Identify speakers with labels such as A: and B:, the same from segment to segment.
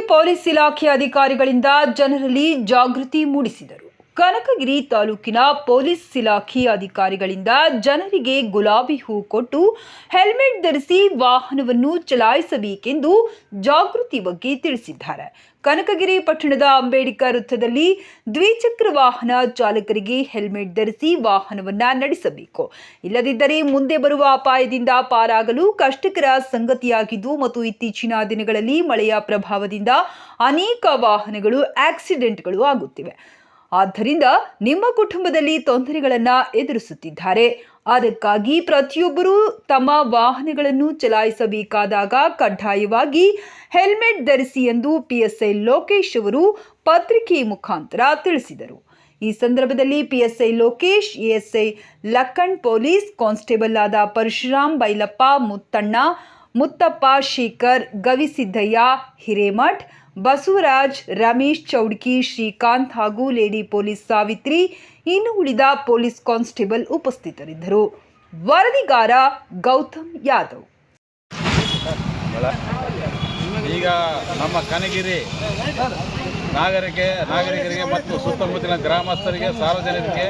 A: Police ಇಲಾಖೆ ಅಧಿಕಾರಿಗಳಿಂದ ಜನರಲ್ಲಿ ಜಾಗೃತಿ ಮೂಡಿಸಿದರು. ಕನಕಗಿರಿ ತಾಲೂಕಿನ ಪೊಲೀಸ್ ಇಲಾಖೆ ಅಧಿಕಾರಿಗಳಿಂದ ಜನರಿಗೆ ಗುಲಾಬಿ ಹೂ ಕೊಟ್ಟು ಹೆಲ್ಮೆಟ್ ಧರಿಸಿ ವಾಹನವನ್ನು ಚಲಾಯಿಸಬೇಕೆಂದು ಜಾಗೃತಿ ಬಗ್ಗೆ ತಿಳಿಸಿದ್ದಾರೆ. ಕನಕಗಿರಿ ಪಟ್ಟಣದ ಅಂಬೇಡ್ಕರ್ ವೃತ್ತದಲ್ಲಿ ದ್ವಿಚಕ್ರ ವಾಹನ ಚಾಲಕರಿಗೆ ಹೆಲ್ಮೆಟ್ ಧರಿಸಿ ವಾಹನವನ್ನ ನಡೆಸಬೇಕು. ಇಲ್ಲದಿದ್ದರೆ ಮುಂದೆ ಬರುವ ಅಪಾಯದಿಂದ ಪಾರಾಗಲು ಕಷ್ಟಕರ ಸಂಗತಿಯಾಗಿದ್ದು ಮತ್ತು ಇತ್ತೀಚಿನ ದಿನಗಳಲ್ಲಿ ಮಳೆಯ ಪ್ರಭಾವದಿಂದ ಅನೇಕ ವಾಹನಗಳು ಆಕ್ಸಿಡೆಂಟ್ಗಳು ಆಗುತ್ತಿವೆ. ಆದ್ದರಿಂದ ನಿಮ್ಮ ಕುಟುಂಬದಲ್ಲಿ ತೊಂದರೆಗಳನ್ನು ಎದುರಿಸುತ್ತಿದ್ದಾರೆ. ಅದಕ್ಕಾಗಿ ಪ್ರತಿಯೊಬ್ಬರೂ ತಮ್ಮ ವಾಹನಗಳನ್ನು ಚಲಾಯಿಸಬೇಕಾದಾಗ ಕಡ್ಡಾಯವಾಗಿ ಹೆಲ್ಮೆಟ್ ಧರಿಸಿ ಎಂದು ಪಿಎಸ್ಐ ಲೋಕೇಶ್ ಅವರು ಪತ್ರಿಕೆ ಮುಖಾಂತರ ತಿಳಿಸಿದರು. ಈ ಸಂದರ್ಭದಲ್ಲಿ PSI Lokesh ASI Lakkan police constable ಆದ ಪರಶುರಾಮ್ ಬೈಲಪ್ಪ ಮುತ್ತಣ್ಣ ಮುತ್ತಪ್ಪ ಶೇಖರ್ ಗವಿಸಿದ್ದಯ್ಯ ಹಿರೇಮಠ್, ಬಸವರಾಜ್, ರಮೇಶ್ ಚೌಡ್ಕಿ, ಶ್ರೀಕಾಂತ್ ಹಾಗೂ ಲೇಡಿ ಪೊಲೀಸ್ ಸಾವಿತ್ರಿ, ಇನ್ನು ಉಳಿದ ಪೊಲೀಸ್ ಕಾನ್ಸ್ಟೇಬಲ್ ಉಪಸ್ಥಿತರಿದ್ದರು. ವರದಿಗಾರ ಗೌತಮ್ ಯಾದವ್.
B: ಈಗ ನಮ್ಮ ಕನಗಿರಿ ನಾಗರಿಕೆ ನಾಗರಿಕರಿಗೆ ಮತ್ತು ಸುತ್ತಮುತ್ತಲಿನ ಗ್ರಾಮಸ್ಥರಿಗೆ, ಸಾರ್ವಜನಿಕರಿಗೆ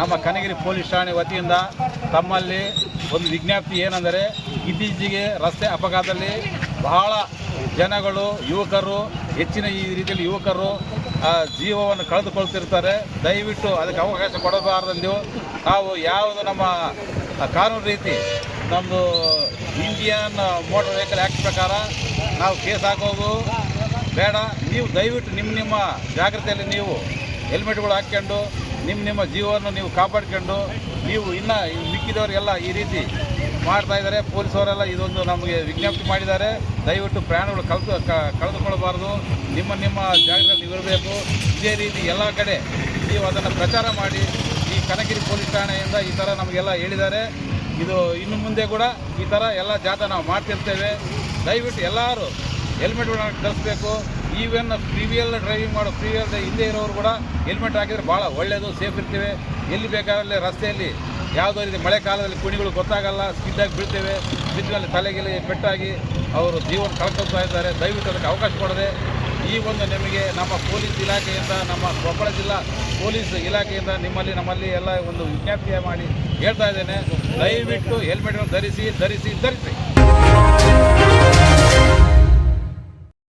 B: ನಮ್ಮ ಕನಗಿರಿ ಪೊಲೀಸ್ ಠಾಣೆ ವತಿಯಿಂದ ತಮ್ಮಲ್ಲಿ ಒಂದು ವಿಜ್ಞಾಪ್ತಿ ಏನೆಂದರೆ ಇತ್ತೀಚೆಗೆ ರಸ್ತೆ ಅಪಘಾತದಲ್ಲಿ ಬಹಳ ಜನಗಳು, ಯುವಕರು, ಹೆಚ್ಚಿನ ಈ ರೀತಿಯಲ್ಲಿ ಯುವಕರು ಜೀವವನ್ನು ಕಳೆದುಕೊಳ್ತಿರ್ತಾರೆ. ದಯವಿಟ್ಟು ಅದಕ್ಕೆ ಅವಕಾಶ ಕೊಡಬಾರ್ದು ನಾವು ಯಾವುದು ನಮ್ಮ ಕಾನೂನು ರೀತಿ ನಮ್ಮದು ಇಂಡಿಯನ್ ಮೋಟರ್ ವೆಹಿಕಲ್ ಆ್ಯಕ್ಟ್ ಪ್ರಕಾರ ನಾವು ಕೇಸ್ ಹಾಕೋದು ಬೇಡ. ನೀವು ದಯವಿಟ್ಟು ನಿಮ್ಮ ನಿಮ್ಮ ಜಾಗ್ರತೆಯಲ್ಲಿ ನೀವು ಹೆಲ್ಮೆಟ್ಗಳು ಹಾಕ್ಕೊಂಡು, ನಿಮ್ಮ ನಿಮ್ಮ ಜೀವವನ್ನು ನೀವು ಕಾಪಾಡ್ಕೊಂಡು, ನೀವು ಇನ್ನು ಮಿಕ್ಕಿದವರಿಗೆಲ್ಲ ಈ ರೀತಿ ಮಾಡ್ತಾ ಇದ್ದಾರೆ. ಪೊಲೀಸವರೆಲ್ಲ ಇದೊಂದು ನಮಗೆ ವಿಜ್ಞಪ್ತಿ ಮಾಡಿದ್ದಾರೆ. ದಯವಿಟ್ಟು ಪ್ರಾಣಗಳು ಕಳೆದು ಕ- ಕಳೆದುಕೊಳ್ಳಬಾರ್ದು. ನಿಮ್ಮ ನಿಮ್ಮ ಜಾಗದಲ್ಲಿ ಇರಬೇಕು. ಇದೇ ರೀತಿ ಎಲ್ಲ ಕಡೆ ನೀವು ಅದನ್ನು ಪ್ರಚಾರ ಮಾಡಿ ಈ ಕನಗಿರಿ ಪೊಲೀಸ್ ಠಾಣೆಯಿಂದ ಈ ಥರ ನಮಗೆಲ್ಲ ಹೇಳಿದ್ದಾರೆ. ಇದು ಇನ್ನು ಮುಂದೆ ಕೂಡ ಈ ಥರ ಎಲ್ಲ ಜಾಥಾ ನಾವು ಮಾಡ್ತಿರ್ತೇವೆ. ದಯವಿಟ್ಟು ಎಲ್ಲರೂ ಹೆಲ್ಮೆಟ್ಗಳನ್ನ ಧರಿಸ್ಬೇಕು. ಈವನ್ ಪ್ರೀವಿಯಲ್ ಡ್ರೈವಿಂಗ್ ಮಾಡೋ ಪ್ರೀವಿಯಲ್ ಹಿಂದೆ ಇರೋರು ಕೂಡ ಹೆಲ್ಮೆಟ್ ಹಾಕಿದರೆ ಭಾಳ ಒಳ್ಳೆಯದು ಸೇಫ್ ಇರ್ತೀವಿ. ಎಲ್ಲಿ ಬೇಕಾದಲ್ಲಿ ರಸ್ತೆಯಲ್ಲಿ ಯಾವುದೋ ರೀತಿ ಮಳೆ ಕಾಲದಲ್ಲಿ ಕುಣಿಗಳು ಗೊತ್ತಾಗಲ್ಲ, ಸ್ಕಿಡ್ಡಾಗಿ ಬೀಳ್ತೇವೆ ಬಿದ್ದಲ್ಲಿ ತಲೆಗೆಲೆ ಪೆಟ್ಟಾಗಿ ಅವರು ಜೀವನ ಕಳ್ಕೊಳ್ತಾ ಇದ್ದಾರೆ. ದಯವಿಟ್ಟು ಅದಕ್ಕೆ ಅವಕಾಶ ಕೊಡದೆ, ಈ ಒಂದು ನಿಮಗೆ ನಮ್ಮ ಪೊಲೀಸ್ ಇಲಾಖೆಯಿಂದ, ನಮ್ಮ ಕೊಪ್ಪಳ ಜಿಲ್ಲಾ ಪೊಲೀಸ್ ಇಲಾಖೆಯಿಂದ ನಿಮ್ಮಲ್ಲಿ, ನಮ್ಮಲ್ಲಿ ಎಲ್ಲ ಒಂದು ವಿಜ್ಞಾಪನೆ ಮಾಡಿ ಹೇಳ್ತಾ ಇದ್ದೇನೆ. ದಯವಿಟ್ಟು ಹೆಲ್ಮೆಟ್ಗಳನ್ನು ಧರಿಸಿ ಧರಿಸಿ ಧರಿಸಿ.